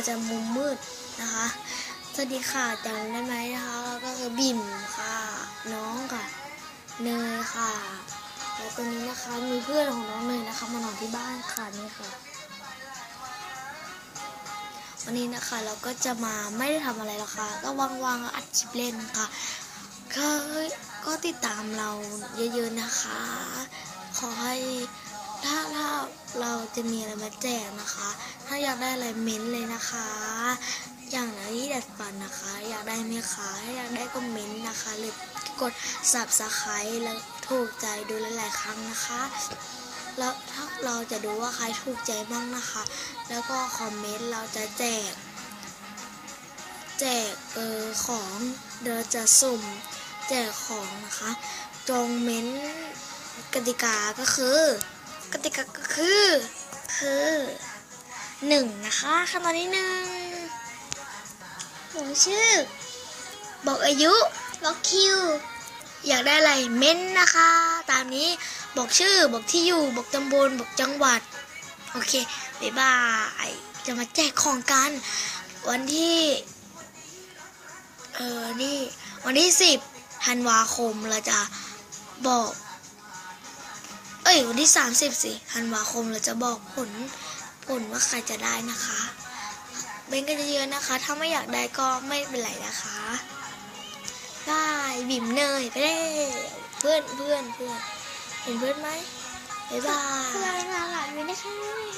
จจะมุมมืดนะคะ สวัสดีค่ะจำได้ไหมนะคะก็คือบิ่มค่ะ น้องค่ะ เนยค่ะ แล้วตอนนี้นะคะมีเพื่อนของน้องเนยนะคะมานอนที่บ้านค่ะนี่ค่ะ วันนี้นะคะเราก็จะมาไม่ได้ทำอะไรหรอกค่ะ ก็ว่างๆอัดคลิปเล่นค่ะก็ก็ติดตามเราเยอะๆนะคะ ขอให้ ถ้าถ้าเราจะมีอะไรมาแจกนะคะ ถ้าอยากได้อะไรเม้นต์เลยนะคะ อย่างไหนที่ดัดฟันนะคะ อยากได้ไหมคะถ้าอยากได้ก็เม้นต์นะคะหรือกด subscribe แล้วถูกใจดูหลายๆครั้งนะคะแล้วถ้าเราจะดูว่าใครถูกใจบ้างนะคะ แล้วก็คอมเมนต์เราจะแจก แจกเออของเดี๋ยวเราจะสุ่มแจกของนะคะจงเม้นต์กติกาก็คือ กติกาก็คือ คือหนึ่งนะคะขั้นตอนที่หนึ่งบอกชื่อ บอกอายุบอกคิว อยากได้อะไรเม้นต์นะคะ ตามนี้บอกชื่อบอกที่อยู่บอกตำบลบอกจังหวัด โอเคบ๊ายบายจะมาแจกของกัน วันที่ เออนี่ วันที่สิบธันวาคมเราจะบอก อ้ยวันที่สามสิบสิธันวาคมเราจะบอกผลผลว่าใครจะได้นะคะเบนกันเยอะๆนะคะ ถ้าไม่อยากได้ก็ไม่เป็นไรนะคะบายบิ่มเนยไปเลยเพื่อนเพื่อนเพื่อนเห็นเพื่อนไหมบ๊ายบาย คืออะไรมาหลานไม่ได้ค่ะ